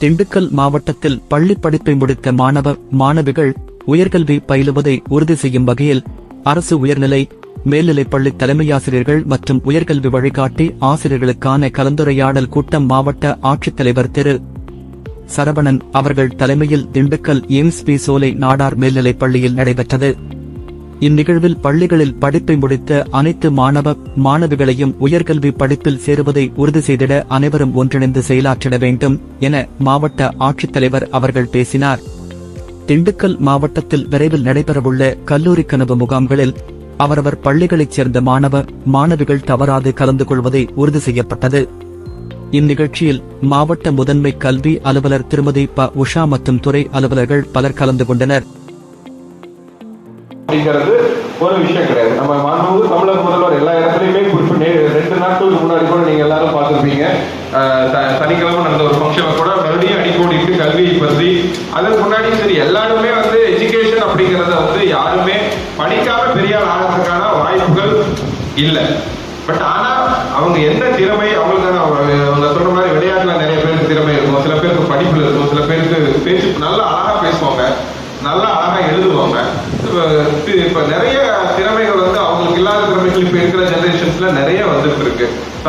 திண்டுக்கல் மாவட்டத்தில் பள்ளி படிப்பை முடித்த மாணவ மாணவிகள் உயர்கல்வி பயிலுவதை உறுதி செய்யும் வகையில் அரசு உயர்நிலை மேல்நிலைப்பள்ளி தலைமையாசிரியர்கள் மற்றும் உயர்கல்வி வழிகாட்டி ஆசிரியர்களுக்கான கலந்துரையாடல் கூட்டம் மாவட்ட ஆட்சித்தலைவர் திரு. சரவணன் அவர்கள் தலைமையில் திண்டுக்கல் எய்ம்ஸ் பி சோலை நாடார் மேல்நிலைப் பள்ளியில் நடைபெற்றது. இந்நிகழ்வில் பள்ளிகளில் படிப்பை முடித்த அனைத்து மாணவ மாணவிகளையும் உயர்கல்வி படிப்பில் சேருவதை உறுதி செய்திட அனைவரும் ஒன்றிணைந்து செயலாற்றிட வேண்டும் என மாவட்ட ஆட்சித்தலைவர் அவர்கள் பேசினார். திண்டுக்கல் மாவட்டத்தில் விரைவில் நடைபெறவுள்ள கல்லூரி கனவு முகாம்களில் அவரவர் பள்ளிகளைச் சேர்ந்த மாணவ மாணவிகள் தவறாது கலந்து கொள்வதை உறுதி செய்யப்பட்டது. இந்நிகழ்ச்சியில் மாவட்ட முதன்மை கல்வி அலுவலர் திருமதி ப. உஷா மற்றும் துறை அலுவலர்கள் பலர் கலந்து கொண்டனர். அப்படிங்கிறது ஒரு விஷயம் கிடையாது. நம்ம மாண்புமிகு தமிழக முதல்வர் எல்லா இடத்துலையுமே குறிப்பிட்டு நே- ரெண்டு நாட்களுக்கு முன்னாடி கூட நீங்க எல்லாரும் பார்த்துருப்பீங்க. சனிக்கிழமை நடந்த ஒரு ஃபங்க்ஷனை கூட மறுபடியும் அடிக்கோடிட்டு கல்வியை பற்றி. அதுக்கு முன்னாடி சரி எல்லாருமே வந்து எஜுகேஷன் அப்படிங்கிறத வந்து யாருமே படிக்காம பெரிய ஆகிறதுக்கான வாய்ப்புகள் இல்லை. பட் ஆனால் அவங்க என்ன திறமை அவங்களுக்கான அவங்க- அவங்க சொல்ற மாதிரி விளையாட்டுல நிறைய பேருக்கு திறமை இருக்கும். சில பேருக்கு படிப்புல இருக்கும். சில பேருக்கு பேசி நல்லா அழகா பேசுவாங்க. நல்லா அழகா எழுதுவாங்க. இப்ப நிறைய திறமைகள் வந்து அவங்களுக்கு இல்லாத திறமைகள் இப்ப இருக்கிற ஜெனரேஷன்ஸ்ல நிறைய வந்துட்டு இருக்கு.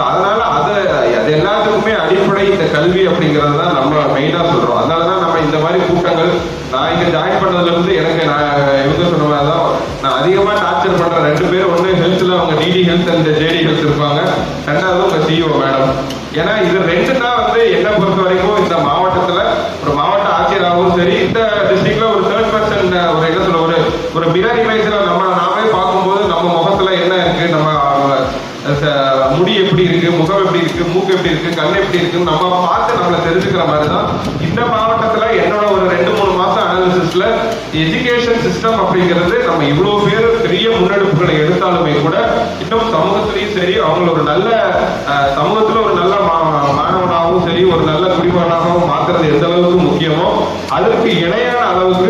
அதனால அதை அது எல்லாத்துக்குமே அடிப்படை இந்த கல்வி அப்படிங்கறது தான் நம்ம மெயினா சொல்றோம். அதனாலதான் நம்ம இந்த மாதிரி கூட்டங்கள் நான் இங்க ஜாயின் பண்ணதுல இருந்து எனக்கு நான் இவங்க சொன்ன தான் நான் அதிகமா டார்ச்சர் பண்ற ரெண்டு பேர் ஒண்ணு ஹெல்த்ல அவங்க DD health and JD health இருப்பாங்க. ரெண்டாவது உங்க சிஇஓ மேடம் ஏன்னா இது ரெண்டு தான் வந்து என்னை பொறுத்த வரைக்கும் இந்த மாவட்டத்துல ஒரு மாவட்ட ஆட்சியராகவும் சரி இந்த டிஸ்ட்ரிக்ட்ல ஒரு தேர்ட் பர்சன் ஒரு என்ன சொல்ல ஒரு ஒரு மிரர் இமேஜ்ல நம்ம நாமே பார்க்கும்போது நம்ம முகத்துல என்ன இருக்கு? நம்ம முடி எப்படி இருக்கு? முகம் எப்படி இருக்கு? மூக்கு எப்படி இருக்கு? கண் எப்படி இருக்கு நம்ம பார்த்து நம்மளை தெரிஞ்சுக்கிற மாதிரி தான் இந்த மாவட்டத்துல என்னோட ஒரு ரெண்டு மூணு மாசம் அனாலிசிஸ்ல எஜுகேஷன் சிஸ்டம் அப்படிங்கிறது நம்ம இவ்வளவு பேர் பெரிய முன்னெடுப்புகளை எடுத்தாலுமே கூட இன்னும் சமூகத்திலையும் சரி அவங்கள ஒரு நல்ல சமூகத்தில் சமூகத்துல ஒரு நல்ல மா- மாணவனாகவும் சரி ஒரு நல்ல குடிமகனாகவும் மாத்துறது எந்த அளவுக்கு முக்கியமோ அதற்கு இணையான அளவுக்கு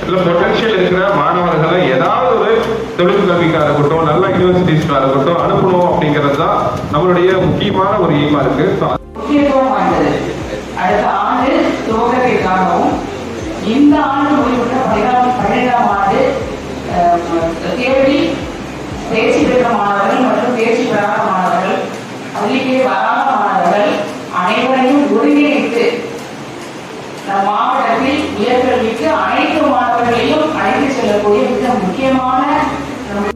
இல்லை பொட்டன்ஷியல் இருக்கிற மாணவர்களை ஏதாவது ஒரு தொழிற்கல்விக்காக இருக்கட்டும் நல்ல யூனிவர்சிட்டிஸ்க்காக இருக்கட்டும் அனுப்பணும் அப்படிங்கிறது தான் நம்மளுடைய முக்கியமான ஒரு எய்மா இருக்கு. முக்கியத்துவம் வாய்ந்தது. அடுத்த ஆண்டு துவக்கத்திற்காகவும் இந்த ஆண்டு முடிவுற்ற பதினாறு பன்னிரெண்டாம் ஆண்டு அஹ், தேர்வில் தேர்ச்சி பெற்ற மாணவர்கள் மற்றும் தேர்ச்சி பெறாத மாணவர்கள் பள்ளிக்கு வராத மாணவர்கள் அனைவரையும் முக்கியமான